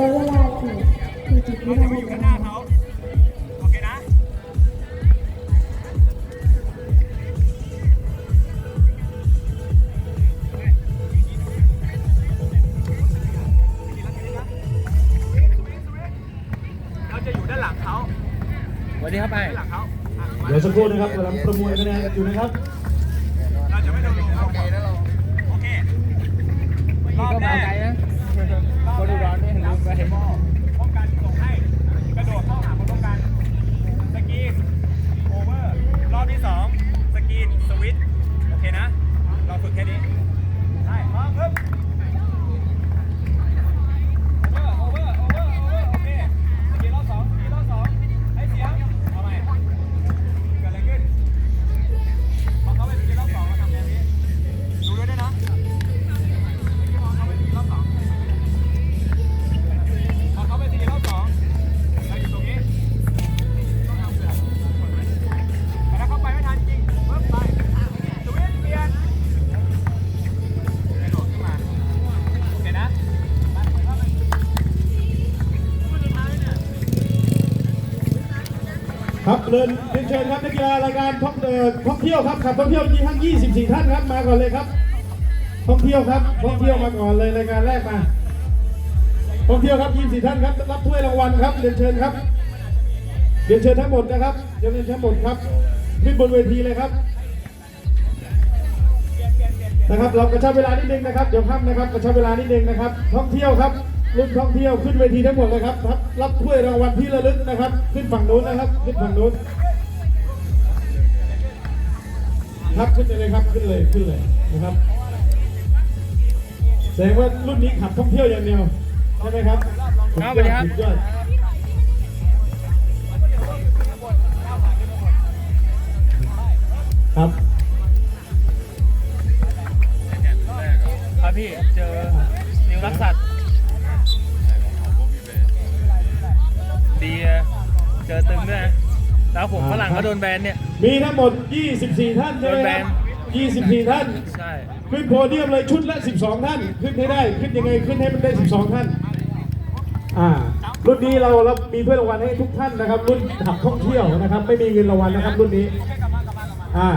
และเวลาอีก40วินาทีนะคะโอเคนะเราจะอยู่ด้านหลังเขาสวัสดีครับไอ้ด้านหลังเขาอะมาเดี๋ยวสักครู่นะครับกำลังประมวลคะแนนกันอยู่นะครับเราจะไม่โดนลงเข้าก่อนโอเครอบก็แรมากไกลนะคนอุดรไม่เห็นลืมไป ป้องกันส่งให้ กระโดดเข้าหาคนป้องกัน สกรีน โอเวอร์ รอบที่สองสกรีน สวิตช์โอเคนะ เร ครับเรียนเชิญครับนักกีฬารายการท่องเท่องเที่ยวครับขับท่องเที่ยวทั้ง 24 ท่านครับมาก่อนเลยครับ ท่องเที่ยวครับท่องเที่ยวมาก่อนเลยรายการแรกมา ท่องเที่ยวครับ 24 ท่านครับรับถ้วยรางวัลครับเรียนเชิญครับเรียนเชิญทั้งหมดนะครับเรียนเชิญทั้งหมดครับขึ้นบนเวทีเลยครับนะครับเรากระชับเวลานิดนึงนะครับเดี๋ยวค่ำนะครับกระชับเวลานิดนึงนะครับ ท่องเที่ยวครับ รุ่นท่องเที่ยวขึ้นเวทีทั้งหมดเลยครับรับรับถ้วยรางวัลที่ระลึกนะครับ ขึ้นฝั่งนู้นนะครับ ขึ้นฝั่งนู้นครับขึ้นไปเลยครับขึ้นเลยขึ้นเลยนะครับแสดงว่ารุ่นนี้ขับท่องเที่ยวอย่างเดียวใช่ไหมครับครับสวัสดีครับสุยอดครับครับพี่เจอนิวรักษัตริย์ เจอตึงด้วยนะแล้วผมฝรั่งก็โดนแบนเนี่ย มีทั้งหมด 24 ท่านใช่ไหมครับ24 ท่าน ใช่ ขึ้นโพเดียมเลยชุดละ 12 ท่าน ขึ้นให้ได้ ขึ้นยังไง ขึ้นให้มันได้ 12 ท่าน อ่า รุ่นนี้เราเรามีถ้วยรางวัลให้ทุกท่านนะครับ รุ่นขับท่องเที่ยวนะครับ ไม่มีเงินรางวัลนะครับรุ่นนี้ อ่า